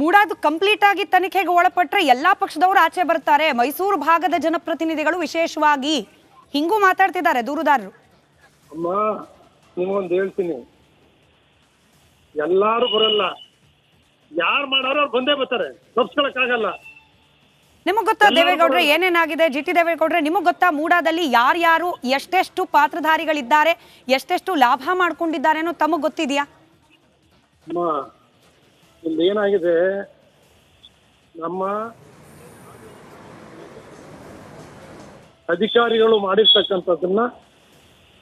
ಮೂಡಾದು complete ಆಗಿ ತನಿಖೆಗೆ ಒಳಪಟ್ಟರೆ ಎಲ್ಲಾ ಪಕ್ಷದವರು ಆಚೆ ಬರ್ತಾರೆ. ಮೈಸೂರು ಭಾಗದ ಜನಪ್ರತಿನಿಧಿಗಳು ವಿಶೇಷವಾಗಿ ಹಿಂಗೂ ಮಾತಾಡ್ತಿದ್ದಾರೆ ದೂರುದಾರರು. ಅಮ್ಮ ಹೇಳ್ತೀನಿ. ಎಲ್ಲಾರು ಬರಲ್ಲ. ಯಾರು ಮಾಡಾರೋ ಅವ್ರು ಬಂದೇ ಬರ್ತಾರೆ. ತಪ್ಸ್ಕೊಳಕ್ಕಾಗಲ್ಲ. ನಿಮಗ್ ಗೊತ್ತಾ ದೇವೇಗೌಡ್ರೆ ಏನೇನಾಗಿದೆ? ಜಿ ಟಿ ದೇವೇಗೌಡ್ರೆ ನಿಮಗ್ ಗೊತ್ತಾ ಮೂಡಾದಲ್ಲಿ ಯಾರ್ಯಾರು ಎಷ್ಟೆಷ್ಟು ಪಾತ್ರಧಾರಿಗಳಿದ್ದಾರೆ ಎಷ್ಟೆಷ್ಟು ಲಾಭ ಮಾಡ್ಕೊಂಡಿದ್ದಾರೆ ಅನ್ನೋ ತಮಗ್ ಗೊತ್ತಿದ್ಯಾ? ಇಲ್ಲಿ ಏನಾಗಿದೆ ನಮ್ಮ ಅಧಿಕಾರಿಗಳು ಮಾಡಿರ್ತಕ್ಕಂಥದ್ದನ್ನ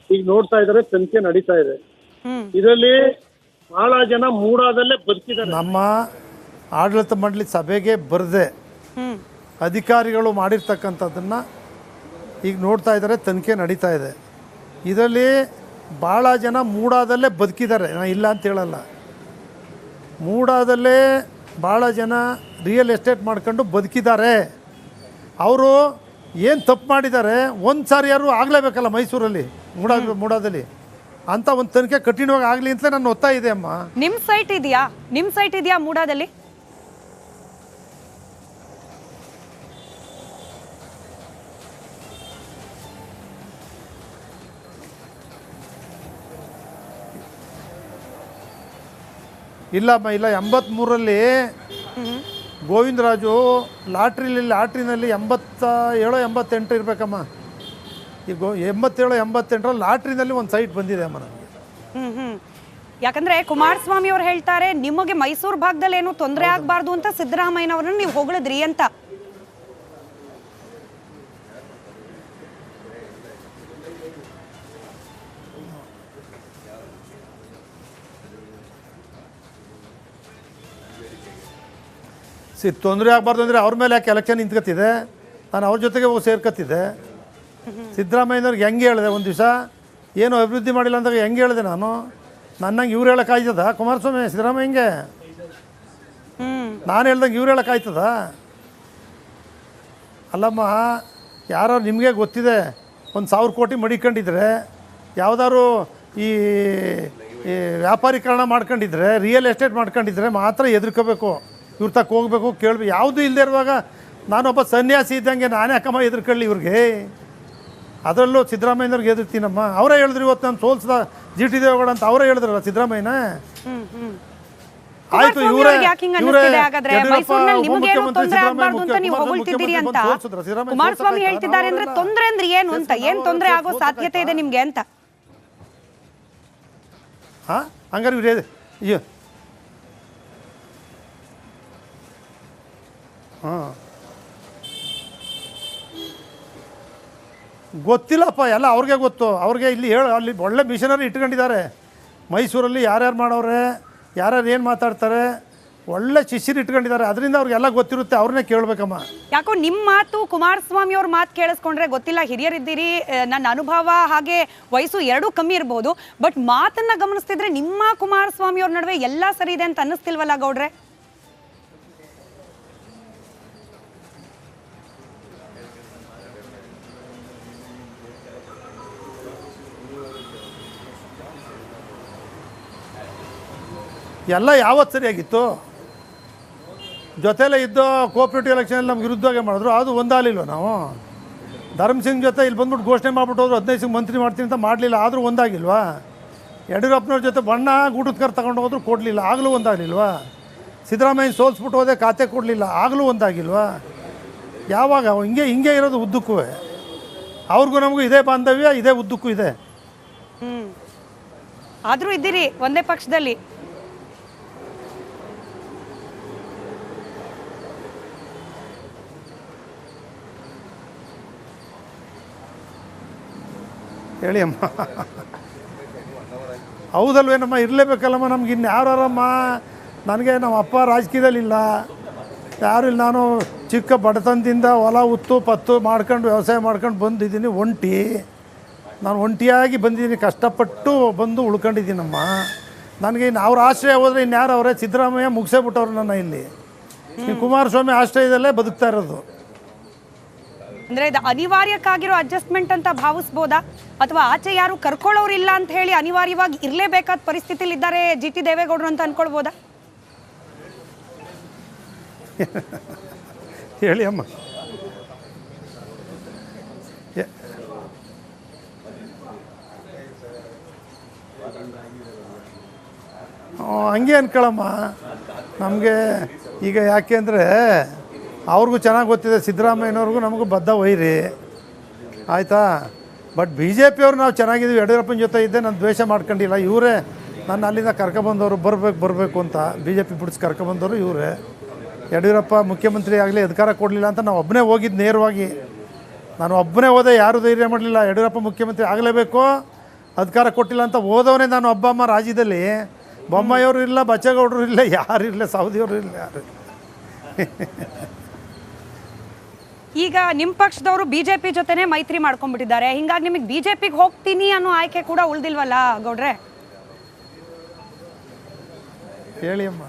ಈಗ ನೋಡ್ತಾ ಇದ್ದಾರೆ ತನಿಖೆ ನಡೀತಾ ಇದೆ. ಇದರಲ್ಲಿ ಬಹಳ ಜನ ಮೂಡಾದಲ್ಲೇ ಬದುಕಿದ್ದಾರೆ ನಮ್ಮ ಆಡಳಿತ ಮಂಡಳಿ ಸಭೆಗೆ ಬರದೆ ಅಧಿಕಾರಿಗಳು ಮಾಡಿರ್ತಕ್ಕಂಥದ್ದನ್ನು ಈಗ ನೋಡ್ತಾ ಇದ್ದಾರೆ ತನಿಖೆ ನಡೀತಾ ಇದೆ. ಇದರಲ್ಲಿ ಬಹಳ ಜನ ಮೂಡಾದಲ್ಲೇ ಬದುಕಿದ್ದಾರೆ. ನಾನು ಇಲ್ಲ ಅಂತ ಹೇಳಲ್ಲ. ಮೂಡಾದಲ್ಲೇ ಭಾಳ ಜನ ರಿಯಲ್ ಎಸ್ಟೇಟ್ ಮಾಡ್ಕೊಂಡು ಬದುಕಿದ್ದಾರೆ. ಅವರು ಏನು ತಪ್ಪು ಮಾಡಿದ್ದಾರೆ ಒಂದು ಸಾರಿ ಯಾರು ಆಗಲೇಬೇಕಲ್ಲ ಮೈಸೂರಲ್ಲಿ ಮೂಡಾ ಮೂಡಾದಲ್ಲಿ? ಅಂತ ಒಂದು ತನಿಖೆ ಕಠಿಣವಾಗಿ ಆಗಲಿ ಅಂತ ನನ್ನ ಒತ್ತಾಯ ಇದೆ ಅಮ್ಮ. ನಿಮ್ಮ ಸೈಟ್ ಇದೆಯಾ? ನಿಮ್ಮ ಸೈಟ್ ಇದೆಯಾ ಮೂಡಾದಲ್ಲಿ? ಇಲ್ಲಮ್ಮ ಇಲ್ಲ ಎಂಬತ್ತ್ಮೂರಲ್ಲಿ ಗೋವಿಂದರಾಜು ಲಾಟ್ರಿಲಿ ಲಾಟ್ರಿನಲ್ಲಿ ಎಂಬತ್ತ ಏಳು ಎಂಬತ್ತೆಂಟು ಇರಬೇಕಮ್ಮ. ಈ ಗೋ ಎಂಬತ್ತೇಳು ಎಂಬತ್ತೆಂಟರಲ್ಲಿ ಲಾಟ್ರಿನಲ್ಲಿ ಒಂದು ಸೈಟ್ ಬಂದಿದೆ ಅಮ್ಮ ನನಗೆ ಹ್ಮ್ ಹ್ಮ್. ಯಾಕಂದ್ರೆ ಕುಮಾರಸ್ವಾಮಿ ಅವ್ರು ಹೇಳ್ತಾರೆ ನಿಮಗೆ ಮೈಸೂರು ಭಾಗದಲ್ಲಿ ಏನು ತೊಂದರೆ ಆಗಬಾರ್ದು ಅಂತ ಸಿದ್ದರಾಮಯ್ಯನವ್ರನ್ನ ನೀವು ಹೊಗಳಿದ್ರಿ ಅಂತ. ಸಿ ತೊಂದರೆ ಆಗಬಾರ್ದು ಅಂದರೆ ಅವ್ರ ಮೇಲೆ ಯಾಕೆ ಎಲೆಕ್ಷನ್ ನಿಂತ್ಕೊತಿದೆ ನಾನು ಅವ್ರ ಜೊತೆಗೆ ಹೋಗಿ ಸೇರ್ಕೊತಿದ್ದೆ ಸಿದ್ದರಾಮಯ್ಯನವ್ರಿಗೆ ಹೆಂಗೆ ಹೇಳಿದೆ ಒಂದು ದಿವಸ? ಏನು ಅಭಿವೃದ್ಧಿ ಮಾಡಿಲ್ಲ ಅಂದಾಗ ಹೆಂಗೆ ಹೇಳಿದೆ ನಾನು? ನನ್ನಂಗೆ ಇವ್ರು ಹೇಳೋಕ್ಕಾಯ್ತದ ಕುಮಾರಸ್ವಾಮಿ ಸಿದ್ದರಾಮಯ್ಯಂಗೆ? ಹೆಂಗೆ ನಾನು ಹೇಳ್ದಂಗೆ ಇವ್ರು ಹೇಳೋಕ್ಕಾಯ್ತದ ಅಲ್ಲಮ್ಮ ಯಾರೋ ನಿಮಗೆ ಗೊತ್ತಿದೆ ಒಂದು ಸಾವಿರ ಕೋಟಿ ಮಡಿಕೊಂಡಿದ್ರೆ ಯಾವುದಾದ್ರು ಈ ಈ ವ್ಯಾಪಾರೀಕರಣ ಮಾಡ್ಕೊಂಡಿದ್ರೆ ರಿಯಲ್ ಎಸ್ಟೇಟ್ ಮಾಡ್ಕೊಂಡಿದ್ರೆ ಮಾತ್ರ ಎದುರ್ಕೋಬೇಕು. ಇವ್ರ ತಕ್ಕ ಹೋಗ್ಬೇಕು ಕೇಳಬೇಕು ಯಾವುದೂ ಇಲ್ಲದೆ ಇರುವಾಗ ನಾನೊಬ್ಬ ಸನ್ಯಾಸಿ ಇದ್ದಂಗೆ ನಾನೇ ಅಕ್ಕಮ್ಮ ಎದುರ್ಕೊಳ್ಳಿ ಇವ್ರಿಗೆ. ಅದರಲ್ಲೂ ಸಿದ್ದರಾಮಯ್ಯನವ್ರಿಗೆ ಎದುರ್ತೀನಮ್ಮ ಅವರೇ ಹೇಳಿದ್ರು ಇವತ್ತು ನಾನು ಸೋಲ್ಸದ ಜಿ ಟಿ ದೇವೇಗೌಡ ಅಂತ ಅವರೇ ಹೇಳಿದ್ರಲ್ಲ ಸಿದ್ದರಾಮಯ್ಯನ? ಆಯ್ತು ಇವರೇ ಇವರೇ ಯಡಿಯೂರಪ್ಪ ಉಪಮುಖ್ಯಮಂತ್ರಿ ಸಿದ್ದರಾಮಯ್ಯ ಅಂತ ಸೋಲ್ಸಿದ್ರು. ಕುಮಾರಸ್ವಾಮಿ ಹೇಳ್ತಿದ್ದಾರೆ ಅಂದ್ರೆ ತೊಂದ್ರೆ ಅಂದ್ರೆ ಏನು ಅಂತ ಏನ್ ತೊಂದರೆ ಆಗೋ ಸಾಧ್ಯತೆ ಇದೆ ನಿಮ್ಗೆ ಅಂತ? ಹಾಂ? ಹಂಗಾರೆ ಇವ್ರು ಹಾಂ. ಗೊತ್ತಿಲ್ಲಪ್ಪ, ಎಲ್ಲ ಅವ್ರಿಗೆ ಗೊತ್ತು. ಅವ್ರಿಗೆ ಇಲ್ಲಿ ಹೇಳ, ಅಲ್ಲಿ ಒಳ್ಳೆ ಮಿಷನರಿ ಇಟ್ಕೊಂಡಿದ್ದಾರೆ. ಮೈಸೂರಲ್ಲಿ ಯಾರ್ಯಾರು ಮಾಡೋರೆ, ಯಾರ್ಯಾರು ಏನು ಮಾತಾಡ್ತಾರೆ, ಒಳ್ಳೆ ಶಿಷ್ಯರು ಇಟ್ಕೊಂಡಿದ್ದಾರೆ. ಅದರಿಂದ ಅವ್ರಿಗೆಲ್ಲ ಗೊತ್ತಿರುತ್ತೆ, ಅವ್ರನ್ನೇ ಕೇಳಬೇಕಮ್ಮ. ಯಾಕೋ ನಿಮ್ಮ ಮಾತು ಕುಮಾರಸ್ವಾಮಿ ಅವ್ರ ಮಾತು ಕೇಳಿಸ್ಕೊಂಡ್ರೆ ಗೊತ್ತಿಲ್ಲ, ಹಿರಿಯರಿದ್ದೀರಿ. ನನ್ನ ಅನುಭವ ಹಾಗೆ ವಯಸ್ಸು ಎರಡೂ ಕಮ್ಮಿ ಇರಬಹುದು ಬಟ್ ಮಾತನ್ನ ಗಮನಿಸ್ತಿದ್ರೆ ನಿಮ್ಮ ಕುಮಾರಸ್ವಾಮಿ ಅವ್ರ ನಡುವೆ ಎಲ್ಲ ಸರಿ ಇದೆ ಅಂತ ಅನ್ನಿಸ್ತಿಲ್ವಲ್ಲ ಗೌಡ್ರೆ? ಎಲ್ಲ ಯಾವತ್ತು ಸರಿಯಾಗಿತ್ತು? ಜೊತೆಲೇ ಇದ್ದ ಕೋಆಪ್ರೇಟಿವ್ ಎಲೆಕ್ಷನಲ್ಲಿ ನಮ್ಗೆ ವಿರುದ್ಧವಾಗಿ ಮಾಡಿದ್ರು. ಅದು ಒಂದಾಗಲಿಲ್ಲ ನಾವು? ಧರ್ಮ್ ಸಿಂಗ್ ಜೊತೆ ಇಲ್ಲಿ ಬಂದ್ಬಿಟ್ಟು ಘೋಷಣೆ ಮಾಡಿಬಿಟ್ಟು ಹೋದ್ರು, ಹದಿನೈದು ಸಿಂಗ್ ಮಂತ್ರಿ ಮಾಡ್ತೀನಿ ಅಂತ ಮಾಡಲಿಲ್ಲ, ಆದರೂ ಒಂದಾಗಿಲ್ವಾ? ಯಡಿಯೂರಪ್ಪನವ್ರ ಜೊತೆ ಬಣ್ಣ ಗೂಟದ ಕರ್ ತಗೊಂಡು ಹೋದ್ರು ಕೊಡಲಿಲ್ಲ, ಆಗಲೂ ಒಂದಾಗಲಿಲ್ವಾ? ಸಿದ್ದರಾಮಯ್ಯ ಸೋಲ್ಸ್ಬಿಟ್ಟು ಹೋದೆ ಖಾತೆ ಕೊಡಲಿಲ್ಲ, ಆಗಲೂ ಒಂದಾಗಿಲ್ವಾ? ಯಾವಾಗ? ಹಿಂಗೆ ಹಿಂಗೆ ಇರೋದು ಉದ್ದಕ್ಕೂ. ಅವ್ರಿಗೂ ನಮಗೂ ಇದೇ ಬಾಂಧವ್ಯ, ಇದೇ ಉದ್ದಕ್ಕೂ ಇದೆ. ಹ್ಞೂ ಆದರೂ ಇದ್ದೀರಿ, ಒಂದೇ ಪಕ್ಷದಲ್ಲಿ. ಹೇಳಿ ಅಮ್ಮ. ಹೌದಲ್ವೇನಮ್ಮ ಇರಲೇಬೇಕಲ್ಲಮ್ಮ, ನಮ್ಗೆ ಇನ್ನು ಯಾರಮ್ಮ? ನನಗೆ ನಮ್ಮ ಅಪ್ಪ ರಾಜಕೀಯದಲ್ಲಿಲ್ಲ ಯಾರು ಇಲ್ಲ, ನಾನು ಚಿಕ್ಕ ಬಡತನದಿಂದ ಹೊಲ ಉತ್ತು ಪತ್ತು ಮಾಡ್ಕೊಂಡು ವ್ಯವಸಾಯ ಮಾಡ್ಕೊಂಡು ಬಂದಿದ್ದೀನಿ, ಒಂಟಿ. ನಾನು ಒಂಟಿಯಾಗಿ ಬಂದಿದ್ದೀನಿ, ಕಷ್ಟಪಟ್ಟು ಬಂದು ಉಳ್ಕೊಂಡಿದ್ದೀನಮ್ಮ. ನನಗೆ ಇನ್ನು ಅವ್ರ ಆಶ್ರಯ ಹೋದರೆ ಇನ್ಯಾರು ಅವರೇ ಸಿದ್ದರಾಮಯ್ಯ ಮುಗಿಸೇ ಬಿಟ್ಟವ್ರು ನನ್ನ ಇಲ್ಲಿ. ಕುಮಾರಸ್ವಾಮಿ ಆಶ್ರಯದಲ್ಲೇ ಬದುಕ್ತಾ ಇರೋದು. ಅಂದ್ರೆ ಇದು ಅನಿವಾರ್ಯಕ್ಕಾಗಿರೋ ಅಡ್ಜಸ್ಟ್ಮೆಂಟ್ ಅಂತ ಭಾವಿಸ್ಬೋದಾ? ಅಥವಾ ಆಚೆ ಯಾರು ಕರ್ಕೊಳ್ಳೋರಿಲ್ಲ ಅಂತ ಹೇಳಿ ಅನಿವಾರ್ಯವಾಗಿ ಇರಲೇಬೇಕಾದ ಪರಿಸ್ಥಿತಿಲಿ ಇದ್ದಾರೆ ಜಿ ಟಿ ದೇವೇಗೌಡರು ಅಂತ ಅನ್ಕೊಳ್ಬೋದಾ? ಹೇಳಿ ಅಮ್ಮ. ಹಂಗೆ ಅನ್ಕೊಳಮ್ಮ. ನಮಗೆ ಈಗ ಯಾಕೆ ಅಂದರೆ ಅವ್ರಿಗೂ ಚೆನ್ನಾಗಿ ಗೊತ್ತಿದೆ, ಸಿದ್ದರಾಮಯ್ಯನವ್ರಿಗೂ ನಮಗೂ ಬದ್ಧ ಒಯ್ರಿ ಆಯಿತಾ? ಬಟ್ ಬಿ ಜೆ ಪಿಯವ್ರು ನಾವು ಚೆನ್ನಾಗಿದ್ದೀವಿ, ಯಡಿಯೂರಪ್ಪನ ಜೊತೆ ಇದ್ದೆ, ನಾನು ದ್ವೇಷ ಮಾಡ್ಕೊಂಡಿಲ್ಲ. ಇವರೇ ನನ್ನ ಅಲ್ಲಿಂದ ಕರ್ಕೊಬಂದವರು ಬರಬೇಕು ಬರಬೇಕು ಅಂತ ಬಿ ಜೆ ಪಿ ಬಿಡಿಸಿ ಕರ್ಕೊಬಂದವರು ಇವರೇ. ಯಡಿಯೂರಪ್ಪ ಮುಖ್ಯಮಂತ್ರಿ ಆಗಲಿ, ಅಧಿಕಾರ ಕೊಡಲಿಲ್ಲ ಅಂತ ನಾವು ಒಬ್ಬನೇ ಹೋಗಿದ್ದು ನೇರವಾಗಿ. ನಾನು ಒಬ್ಬನೇ ಹೋದೆ, ಯಾರೂ ಧೈರ್ಯ ಮಾಡಲಿಲ್ಲ. ಯಡಿಯೂರಪ್ಪ ಮುಖ್ಯಮಂತ್ರಿ ಆಗಲೇಬೇಕು, ಅಧಿಕಾರ ಕೊಟ್ಟಿಲ್ಲ ಅಂತ ಹೋದವನೇ ನಾನು ಒಬ್ಬಮ್ಮ ರಾಜ್ಯದಲ್ಲಿ. ಬೊಮ್ಮಾಯಿಯವರು ಇಲ್ಲ, ಬಚ್ಚೇಗೌಡರು ಇಲ್ಲ, ಯಾರು ಇಲ್ಲ, ಸೌದಿಯವರು ಇಲ್ಲ ಯಾರು. ಈಗ ನಿಮ್ಮ ಪಕ್ಷದವರು ಬಿಜೆಪಿ ಜೊತೆನೆ ಮೈತ್ರಿ ಮಾಡ್ಕೊಂಡ್ಬಿಟ್ಟಿದ್ದಾರೆ. ಹಿಂಗಾಗಿ ನಿಮಗೆ ಬಿಜೆಪಿಗೆ ಹೋಗ್ತೀನಿ ಅನ್ನೋ ಆಯ್ಕೆ ಕೂಡ ಉಳ್ದಿಲ್ವಲ್ಲ ಗೌಡ್ರೆ? ಹೇಳಿ ಅಮ್ಮ.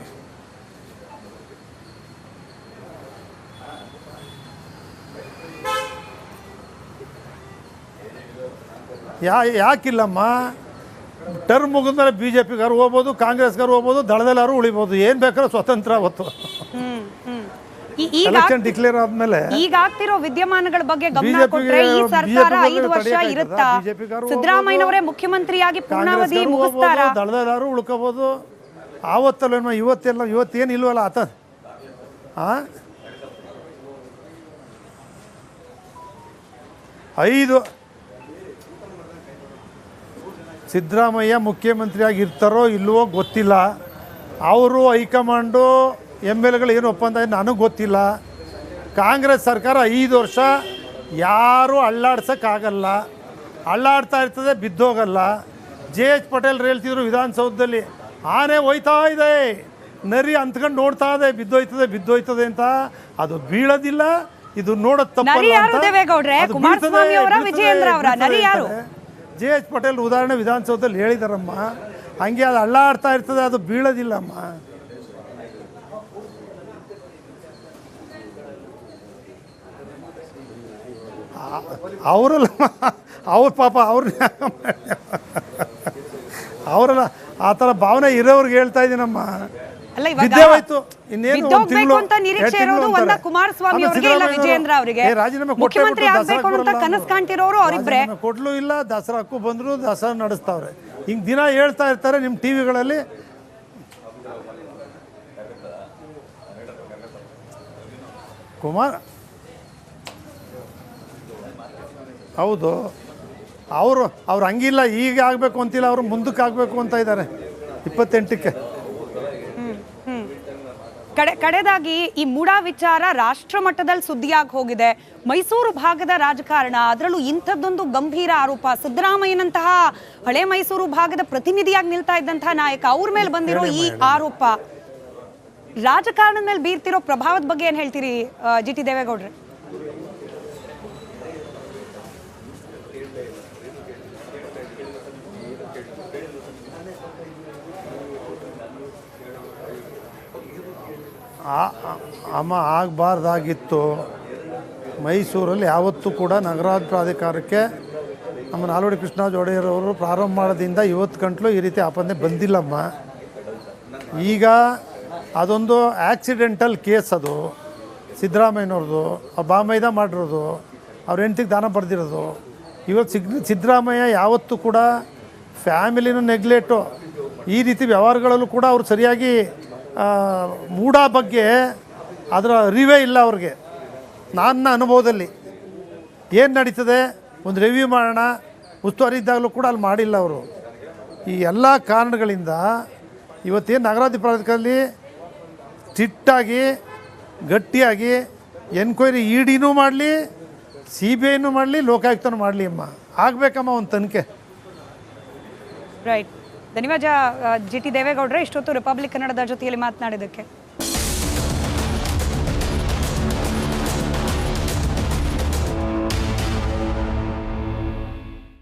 ಯಾ ಯಾಕಿಲ್ಲಮ್ಮ? ಟರ್ಮ್ ಮುಗಿದ್ಮೇಲೆ ಬಿ ಜೆ ಪಿಗಾರು ಹೋಗ್ಬೋದು ಕಾಂಗ್ರೆಸ್ಗಾರು ಹೋಗ್ಬೋದು ದಳದಲ್ಲಾರು ಉಳಿಬೋದು. ಏನು ಬೇಕಾದ್ರೂ ಸ್ವತಂತ್ರ ಅವತ್ತು. ಎಲೆಕ್ಷನ್ ಡಿಕ್ಲೇರ್ ಆದ್ಮೇಲೆ ಈಗ ಆಗ್ತಿರೋ ವಿದ್ಯಮಾನಗಳ ಬಗ್ಗೆ ಗಮನ ಕೊಟ್ಟರೆ ಕೊಟ್ರೆ ಈ ಸರ್ಕಾರ ಐದು ವರ್ಷ ಇರುತ್ತಾ? ಸಿದ್ದರಾಮಯ್ಯನವರೇ ಮುಖ್ಯಮಂತ್ರಿಯಾಗಿ ಪೂರ್ಣಾವಧಿ ಮುಗಿಸ್ತಾರು? ಮುಗಿಸ್ತಾರ ಆವತ್ತಲ್ಲ ದಳದಲ್ಲಾರು ಇವತ್ತೆಲ್ಲ ಇವತ್ತೇನು ಇಲ್ವಲ್ಲ ಆತ ಐದು ಸಿದ್ದರಾಮಯ್ಯ ಮುಖ್ಯಮಂತ್ರಿಯಾಗಿ ಇರ್ತಾರೋ ಇಲ್ವೋ ಗೊತ್ತಿಲ್ಲ. ಅವರು ಹೈಕಮಾಂಡು ಎಂ ಎಲ್ ಎಗಳು ಏನು ಒಪ್ಪಂದ ನನಗೆ ಗೊತ್ತಿಲ್ಲ. ಕಾಂಗ್ರೆಸ್ ಸರ್ಕಾರ ಐದು ವರ್ಷ ಯಾರೂ ಅಳ್ಳಾಡ್ಸೋಕ್ಕಾಗಲ್ಲ. ಅಳ್ಳಾಡ್ತಾ ಇರ್ತದೆ ಬಿದ್ದೋಗಲ್ಲ. ಜೆ ಎಚ್ ಪಟೇಲ್ ಹೇಳ್ತಿದ್ರು ವಿಧಾನಸೌಧದಲ್ಲಿ ಆನೆ ಹೋಯ್ತಾ ಇದೆ. ನರಿ ಅಂತ್ಕೊಂಡು ನೋಡ್ತಾ ಇದೆ ಬಿದ್ದೋಯ್ತದೆ ಬಿದ್ದೋಯ್ತದೆ ಅಂತ. ಅದು ಬೀಳೋದಿಲ್ಲ ಇದು ನೋಡೋದು ತಪ್ಪಲ್ಲ. ಜೆ ಎಚ್ ಪಟೇಲ್ ಉದಾಹರಣೆ ವಿಧಾನಸೌಧದಲ್ಲಿ ಹೇಳಿದಾರಮ್ಮ. ಹಂಗೆ ಅದು ಅಳ್ಳಾಡ್ತಾ ಇರ್ತದೆ ಅದು ಬೀಳೋದಿಲ್ಲಮ್ಮ. ಅವರಲ್ಲ ಅವ್ರ ಪಾಪ ಅವ್ರ ಅವರಲ್ಲ ಆ ಥರ ಭಾವನೆ ಇರೋರ್ಗೆ ಹೇಳ್ತಾ ಇದ್ದೀನಮ್ಮ ಹೋಯ್ತು. ಇನ್ನೇನು ರಾಜೀನಾಮೆ ಕೊಡ್ಲೂ ಇಲ್ಲ ದಸರಾಕ್ಕೂ ಬಂದ್ರು ದಸರಾ ನಡೆಸ್ತಾವ್ರೆ. ಹಿಂಗೆ ದಿನ ಹೇಳ್ತಾ ಇರ್ತಾರೆ ನಿಮ್ಮ ಟಿವಿಗಳಲ್ಲಿ ಕುಮಾರ್ ಹೌದು. ಅವರು ಅವ್ರು ಹಂಗಿಲ್ಲ ಈಗ ಆಗಬೇಕು ಅಂತಿಲ್ಲ ಅವರು ಮುಂದಕ್ಕೆ ಆಗಬೇಕು ಅಂತ ಇದ್ದಾರೆ. ಇಪ್ಪತ್ತೆಂಟಕ್ಕೆ. ಕಡೆ ಕಡೆದಾಗಿ ಈ ಮೂಡಾ ವಿಚಾರ ರಾಷ್ಟ್ರ ಮಟ್ಟದಲ್ಲಿ ಸುದ್ದಿಯಾಗಿ ಹೋಗಿದೆ. ಮೈಸೂರು ಭಾಗದ ರಾಜಕಾರಣ ಅದರಲ್ಲೂ ಇಂಥದ್ದೊಂದು ಗಂಭೀರ ಆರೋಪ. ಸಿದ್ದರಾಮಯ್ಯನಂತಹ ಹಳೆ ಮೈಸೂರು ಭಾಗದ ಪ್ರತಿನಿಧಿಯಾಗಿ ನಿಲ್ತಾ ಇದ್ದಂತಹ ನಾಯಕ ಅವ್ರ ಮೇಲೆ ಬಂದಿರೋ ಈ ಆರೋಪ. ರಾಜಕಾರಣದ ಮೇಲೆ ಬೀರ್ತಿರೋ ಪ್ರಭಾವದ ಬಗ್ಗೆ ಏನು ಹೇಳ್ತೀರಿ ಜಿ ಟಿ ದೇವೇಗೌಡ್ರೆ? ಅಮ್ಮ ಆಗಬಾರ್ದಾಗಿತ್ತು. ಮೈಸೂರಲ್ಲಿ ಯಾವತ್ತೂ ಕೂಡ ನಗರಾಭಿವೃದ್ಧಿ ಪ್ರಾಧಿಕಾರಕ್ಕೆ ನಮ್ಮ ನಾಲ್ವಡಿ ಕೃಷ್ಣರಾಜ ಒಡೆಯರವರು ಪ್ರಾರಂಭ ಮಾಡೋದಿಂದ ಇವತ್ತು ಗಂಟಲು ಈ ರೀತಿ ಆಪಂದೆ ಬಂದಿಲ್ಲಮ್ಮ. ಈಗ ಅದೊಂದು ಆಕ್ಸಿಡೆಂಟಲ್ ಕೇಸ್ ಅದು. ಸಿದ್ದರಾಮಯ್ಯನವ್ರದ್ದು ಅವ್ರು ಬಾಮೈದ ಮಾಡಿರೋದು, ಅವ್ರ ಹೆಂಡ್ತಿಗೆ ದಾನ ಬರೆದಿರೋದು. ಇವತ್ತು ಸಿಗ್, ಸಿದ್ದರಾಮಯ್ಯ ಯಾವತ್ತೂ ಕೂಡ ಫ್ಯಾಮಿಲಿನೂ ನೆಗ್ಲೆಟು ಈ ರೀತಿ ವ್ಯವಹಾರಗಳಲ್ಲೂ ಕೂಡ ಅವರು ಸರಿಯಾಗಿ ಮೂಢ ಬಗ್ಗೆ ಅದರ ಅರಿವೇ ಇಲ್ಲ ಅವ್ರಿಗೆ. ನನ್ನ ಅನುಭವದಲ್ಲಿ ಏನು ನಡೀತದೆ, ಒಂದು ರಿವ್ಯೂ ಮಾಡೋಣ. ಉಸ್ತುವಾರಿ ಇದ್ದಾಗಲೂ ಕೂಡ ಅಲ್ಲಿ ಮಾಡಿಲ್ಲ ಅವರು. ಈ ಎಲ್ಲ ಕಾರಣಗಳಿಂದ ಇವತ್ತೇನು ನಗರಾಧಿ ಪ್ರಾಧಿಕಾರದಲ್ಲಿ ಸ್ಟಿಟ್ಟಾಗಿ ಗಟ್ಟಿಯಾಗಿ ಎನ್ಕ್ವೈರಿ ಇ ಡಿನೂ ಮಾಡಲಿ ಸಿ ಬಿ ಐನೂ ಮಾಡಲಿ, ಲೋಕಾಯುಕ್ತನೂ ಮಾಡಲಿ ಅಮ್ಮ. ಆಗಬೇಕಮ್ಮ ಒಂದು ತನಿಖೆ. ರೈಟ್ ಧನ್ಯವಾದ ಜಿ ಟಿ ದೇವೇಗೌಡ್ರೆ ಇಷ್ಟೊತ್ತು ರಿಪಬ್ಲಿಕ್ ಕನ್ನಡದ ಜೊತೆಯಲ್ಲಿ ಮಾತನಾಡಿದ್ದಕ್ಕೆ.